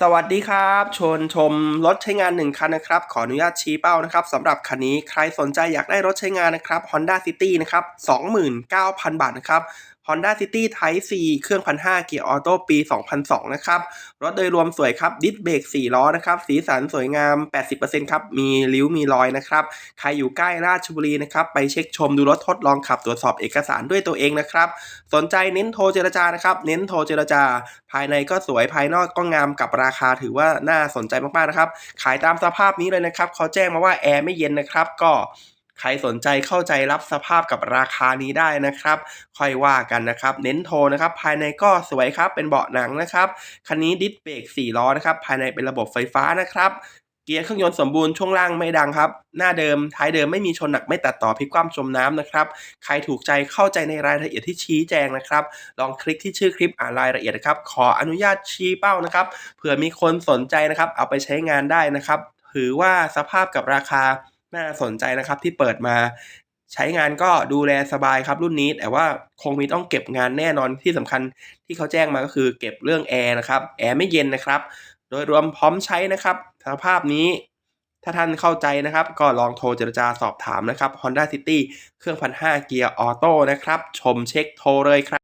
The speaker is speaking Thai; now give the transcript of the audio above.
สวัสดีครับชวนชมรถใช้งาน 1 คันนะครับ ขออนุญาตชี้เป้านะครับสำหรับคันนี้ใครสนใจอยากได้รถใช้งานนะครับ Honda City นะครับ 29,000 บาทนะครับ Honda City Type C เครื่อง 1,500 เกียร์ออโต้ปี 2002 นะครับ รถโดยรวมสวยครับ ดิสเบรก4ล้อนะครับ สีสันสวยงาม 80%ครับ มีริ้วมีรอยนะครับ ใครอยู่ใกล้ราชบุรีนะครับ ไปเช็คชมดูรถทดลองขับตรวจสอบเอกสารด้วยตัวเองนะครับ สนใจเน้นโทรเจรจานะครับ เน้นโทรเจรจา ภายในก็สวยภายนอกก็งามกับราคาถือว่าน่าสนใจมากๆนะครับ ขายตามสภาพนี้เลยนะครับเขาแจ้งมาว่าแอร์ไม่เย็นนะครับก็ ใครสนใจเข้าใจรับสภาพกับราคานี้ได้นะครับ ค่อยว่ากันนะครับ เน้นโทนะครับ ภายในก็สวยครับ เป็นเบาะหนังนะครับ คันนี้ดิสเบรก4ล้อนะครับ ภายในเป็นระบบไฟฟ้านะครับเกียร์เครื่องยนต์สมบูรณ์ช่วงล่างไม่ดังครับ หน้าเดิมท้ายเดิมไม่มีชนหนักไม่ตัดต่อพลิกคว่ำจมน้ำนะครับ ใครถูกใจเข้าใจในรายละเอียดที่ชี้แจงนะครับ ลองคลิกที่ชื่อคลิปอ่านรายละเอียดนะครับ ขออนุญาตชี้เป้านะครับเผื่อมีคนสนใจนะครับ เอาไปใช้งานได้นะครับ ถือว่าสภาพกับราคา น่าสนใจนะครับที่เปิดมา ใช้งานก็ดูแลสบายครับรุ่นนี้ แต่ว่าคงมีต้องเก็บงานแน่นอนที่สำคัญที่เขาแจ้งมาก็คือเก็บเรื่องแอร์นะครับแอร์ไม่เย็นนะครับ โดยรวมพร้อมใช้นะครับสภาพนี้ถ้าท่านเข้าใจนะครับ ก็ลองโทรเจรจาสอบถามนะครับ Honda City เครื่อง1,500เกียร์ออโต้นะครับ ชมเช็คโทรเลยครับ